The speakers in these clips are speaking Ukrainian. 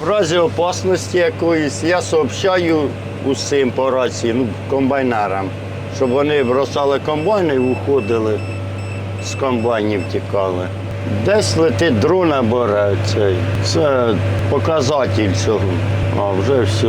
В разі опасності якоїсь я сообщаю усім по рації, ну, комбайнерам, щоб вони бросали комбайни і уходили з комбайнів тікали. Десь летить дрон або цей. Це показатель цього. А вже все,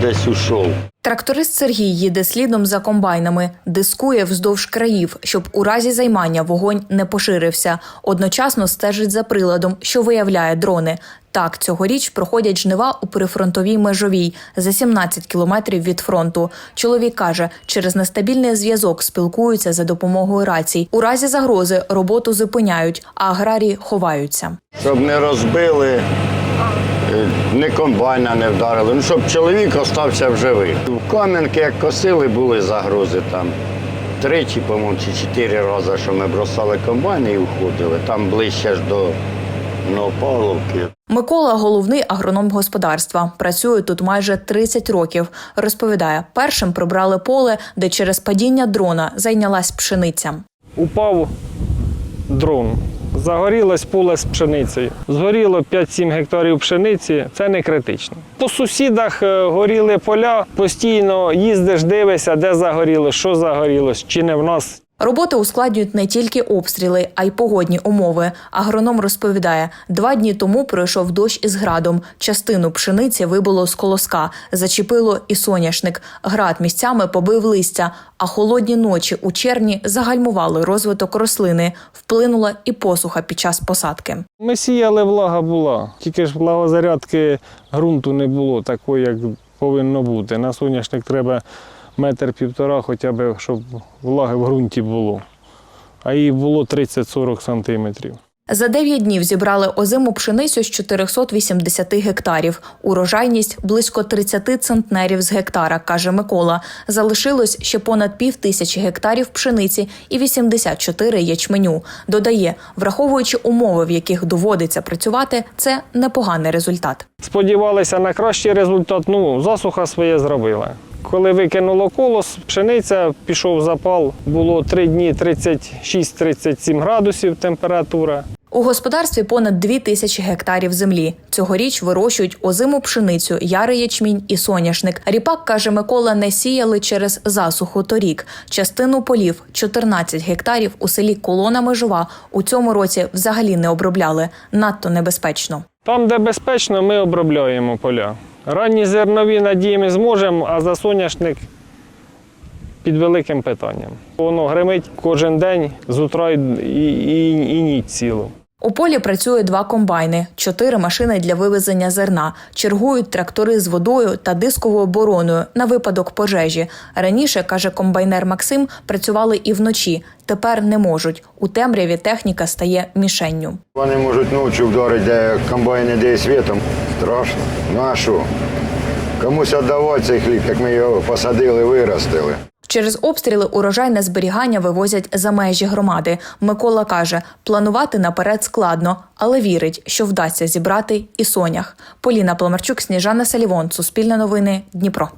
десь ушов. Тракторист Сергій їде слідом за комбайнами, дискує вздовж країв, щоб у разі займання вогонь не поширився. Одночасно стежить за приладом, що виявляє дрони. Так, цьогоріч проходять жнива у прифронтовій межовій за 17 кілометрів від фронту. Чоловік каже, через нестабільний зв'язок спілкуються за допомогою рацій. У разі загрози роботу зупиняють, а аграрії ховаються. Щоб не розбили, е, ні комбайна не вдарили. Ну, щоб чоловік остався в живих. В Кам'янки, як косили, були загрози там. Тричі, по-моєму, чи чотири рази, що ми бросали комбайни і уходили. Там ближче ж до Новопавловки. Микола головний агроном господарства. Працює тут майже 30 років. Розповідає, першим прибрали поле, де через падіння дрона зайнялась пшениця. упав дрон. Загорілось поле з пшеницею. Згоріло 5-7 гектарів пшениці, це не критично. По сусідах е, горіли поля, постійно їздиш, дивишся, де загоріло, що загорілось, чи не в нас. Роботи ускладнюють не тільки обстріли, а й погодні умови. Агроном розповідає, два дні тому пройшов дощ із градом. Частину пшениці вибило з колоска, зачепило і соняшник. Град місцями побив листя, а холодні ночі у червні загальмували розвиток рослини. Вплинула і посуха під час посадки. Ми сіяли, влага була, тільки ж влагозарядки ґрунту не було такої, як повинно бути. На соняшник треба метр півтора, хоча б, щоб влаги в ґрунті було. А її було 30-40 сантиметрів. За 9 днів зібрали озиму пшеницю з 480 гектарів. Урожайність близько 30 центнерів з гектара, каже Микола. Залишилось ще понад пів тисячі гектарів пшениці і 84 ячменю. Додає, враховуючи умови, в яких доводиться працювати, це непоганий результат. Сподівалися на кращий результат, ну, засуха своє зробила. Коли викинуло колос, пшениця пішов запал, було 3 дні 36-37 градусів температура. У господарстві понад 2 тисячі гектарів землі. Цьогоріч вирощують озиму пшеницю, ярий ячмінь і соняшник. Ріпак, каже Микола, не сіяли через засуху торік. Частину полів, 14 гектарів у селі Колона Межова, у цьому році взагалі не обробляли. Надто небезпечно. Там, де безпечно, ми обробляємо поля. Ранні зернові надіємо зможемо, а за соняшник під великим питанням. Воно гримить кожен день з утра і, і, і ніч цілу. У полі працює два комбайни, чотири машини для вивезення зерна, чергують трактори з водою та дисковою обороною на випадок пожежі. Раніше, каже комбайнер Максим, працювали і вночі. Тепер не можуть. У темряві техніка стає мішенню. Вони можуть ночі вдарити, де комбайн іде світом. Страшно. Що? Комусь віддавати цей хліб, як ми його посадили, виростили. Через обстріли урожайне зберігання вивозять за межі громади. Микола каже, планувати наперед складно, але вірить, що вдасться зібрати і сонях. Поліна Пламарчук, Сніжана Салівон, Суспільне новини, Дніпро.